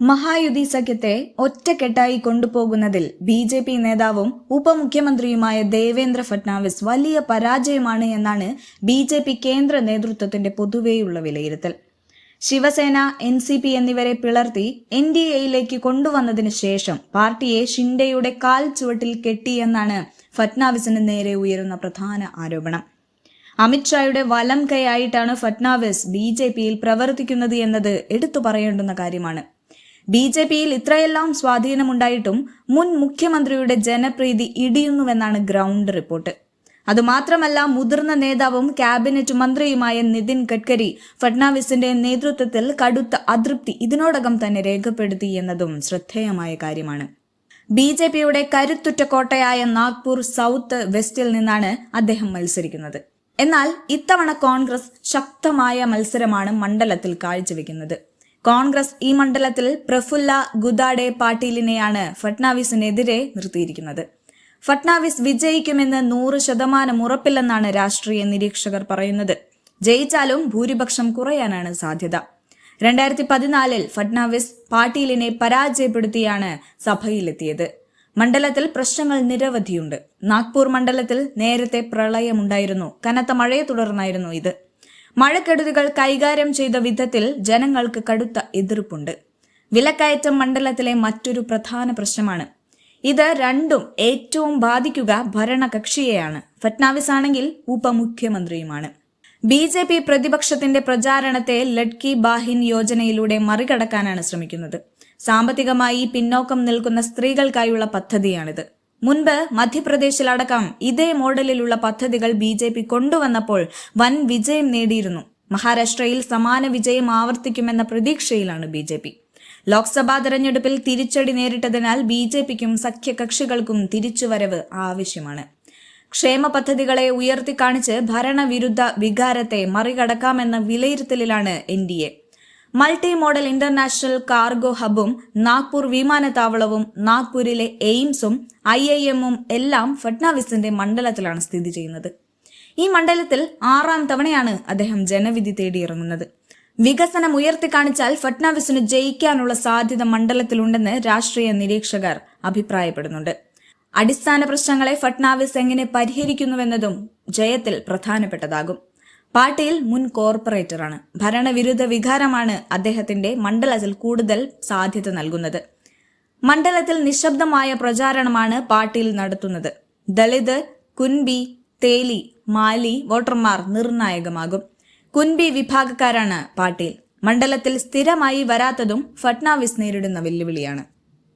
മഹായുതി സഖ്യത്തെ ഒറ്റക്കെട്ടായി കൊണ്ടുപോകുന്നതിൽ B J P നേതാവും ഉപമുഖ്യമന്ത്രിയുമായ ദേവേന്ദ്ര ഫട്നാവിസ് വലിയ പരാജയമാണ് എന്നാണ് ബി ജെ പി കേന്ദ്ര നേതൃത്വത്തിന്റെ പൊതുവെയുള്ള വിലയിരുത്തൽ. ശിവസേന എൻ സി പി എന്നിവരെ പിളർത്തി എൻ ഡി എയിലേക്ക് കൊണ്ടുവന്നതിനു ശേഷം പാർട്ടിയെ ഷിൻഡയുടെ കാൽ ചുവട്ടിൽ കെട്ടിയെന്നാണ് ഫട്നാവിസിന് നേരെ ഉയരുന്ന പ്രധാന ആരോപണം. അമിത്ഷായുടെ വലം കൈയായിട്ടാണ് ഫട്നാവിസ് ബി ജെ പിയിൽ പ്രവർത്തിക്കുന്നത് എന്നത് എടുത്തു പറയേണ്ടുന്ന കാര്യമാണ്. ബി ജെ പിയിൽ ഇത്രയെല്ലാം സ്വാധീനമുണ്ടായിട്ടും മുൻ മുഖ്യമന്ത്രിയുടെ ജനപ്രീതി ഇടിയുന്നുവെന്നാണ് ഗ്രൗണ്ട് റിപ്പോർട്ട്. അതുമാത്രമല്ല മുതിർന്ന നേതാവും ക്യാബിനറ്റ് മന്ത്രിയുമായ നിതിൻ ഗഡ്കരി ഫഡ്നാവിസിന്റെ നേതൃത്വത്തിൽ കടുത്ത അതൃപ്തി ഇതിനോടകം തന്നെ രേഖപ്പെടുത്തി എന്നതും ശ്രദ്ധേയമായ കാര്യമാണ്. ബി ജെ പിയുടെ കരുത്തുറ്റ കോട്ടയായ നാഗ്പൂർ സൗത്ത് വെസ്റ്റിൽ നിന്നാണ് അദ്ദേഹം മത്സരിക്കുന്നത്. എന്നാൽ ഇത്തവണ കോൺഗ്രസ് ശക്തമായ മത്സരമാണ് മണ്ഡലത്തിൽ കാഴ്ചവെക്കുന്നത്. കോൺഗ്രസ് ഈ മണ്ഡലത്തിൽ പ്രഫുല്ല ഗുദാഡെ പാട്ടീലിനെയാണ് ഫട്നാവിസിനെതിരെ നിർത്തിയിരിക്കുന്നത്. ഫട്നാവിസ് വിജയിക്കുമെന്ന് നൂറ് ശതമാനം ഉറപ്പില്ലെന്നാണ് രാഷ്ട്രീയ നിരീക്ഷകർ പറയുന്നത്. ജയിച്ചാലും ഭൂരിപക്ഷം കുറയാനാണ് സാധ്യത. രണ്ടായിരത്തി പതിനാലിൽ ഫട്നാവിസ് പാട്ടീലിനെ പരാജയപ്പെടുത്തിയാണ് സഭയിലെത്തിയത്. മണ്ഡലത്തിൽ പ്രശ്നങ്ങൾ നിരവധിയുണ്ട്. നാഗ്പൂർ മണ്ഡലത്തിൽ നേരത്തെ പ്രളയമുണ്ടായിരുന്നു. കനത്ത മഴയെ തുടർന്നായിരുന്നു ഇത്. മഴക്കെടുതികൾ കൈകാര്യം ചെയ്ത വിധത്തിൽ ജനങ്ങൾക്ക് കടുത്ത എതിർപ്പുണ്ട്. വിലക്കയറ്റം മണ്ഡലത്തിലെ മറ്റൊരു പ്രധാന പ്രശ്നമാണ്. ഇത് രണ്ടും ഏറ്റവും ബാധിക്കുക ഭരണകക്ഷിയെയാണ്. ഫട്നാവിസ് ആണെങ്കിൽ ഉപമുഖ്യമന്ത്രിയുമാണ്. ബി ജെ പി പ്രതിപക്ഷത്തിന്റെ പ്രചാരണത്തെ ലഡ്കി ബാഹിൻ യോജനയിലൂടെ മറികടക്കാനാണ് ശ്രമിക്കുന്നത്. സാമ്പത്തികമായി പിന്നോക്കം നിൽക്കുന്ന സ്ത്രീകൾക്കായുള്ള പദ്ധതിയാണിത്. മുൻപ് മധ്യപ്രദേശിലടക്കം ഇതേ മോഡലിലുള്ള പദ്ധതികൾ ബി ജെ പി കൊണ്ടുവന്നപ്പോൾ വൻ വിജയം നേടിയിരുന്നു. മഹാരാഷ്ട്രയിൽ സമാന വിജയം ആവർത്തിക്കുമെന്ന പ്രതീക്ഷയിലാണ് ബി ജെ പി. ലോക്സഭാ തെരഞ്ഞെടുപ്പിൽ തിരിച്ചടി നേരിട്ടതിനാൽ ബി ജെ പിക്കും സഖ്യകക്ഷികൾക്കും തിരിച്ചുവരവ് ആവശ്യമാണ്. ക്ഷേമ പദ്ധതികളെ ഉയർത്തിക്കാണിച്ച് ഭരണവിരുദ്ധ വികാരത്തെ മറികടക്കാമെന്ന വിലയിരുത്തലിലാണ് N D A. Multimodal international cargo ഹബും Nagpur വിമാനത്താവളവും നാഗ്പൂരിലെ എയിംസും ഐ ഐ എമ്മും എല്ലാം ഫട്നാവിസിന്റെ മണ്ഡലത്തിലാണ് സ്ഥിതി ചെയ്യുന്നത്. ഈ മണ്ഡലത്തിൽ ആറാം തവണയാണ് അദ്ദേഹം ജനവിധി തേടിയിറങ്ങുന്നത്. വികസനം ഉയർത്തി കാണിച്ചാൽ ഫട്നാവിസിന് ജയിക്കാനുള്ള സാധ്യത മണ്ഡലത്തിലുണ്ടെന്ന് രാഷ്ട്രീയ നിരീക്ഷകർ അഭിപ്രായപ്പെടുന്നുണ്ട്. അടിസ്ഥാന പ്രശ്നങ്ങളെ ഫട്നാവിസ് എങ്ങനെ പരിഹരിക്കുന്നുവെന്നതും ജയത്തിൽ പ്രധാനപ്പെട്ടതാകും. പാട്ടീൽ മുൻ കോർപ്പറേറ്ററാണ്. ഭരണവിരുദ്ധ വികാരമാണ് അദ്ദേഹത്തിന്റെ മണ്ഡലത്തിൽ കൂടുതൽ സാധ്യത നൽകുന്നത്. മണ്ഡലത്തിൽ നിശബ്ദമായ പ്രചാരണമാണ് പാട്ടീൽ നടത്തുന്നത്. ദളിത് കുൻബി തേലി മാലി വോട്ടർമാർ നിർണായകമാകും. കുൻബി വിഭാഗക്കാരാണ് പാട്ടീൽ. മണ്ഡലത്തിൽ സ്ഥിരമായി വരാത്തതും ഫട്നാവിസ് നേരിടുന്ന വെല്ലുവിളിയാണ്.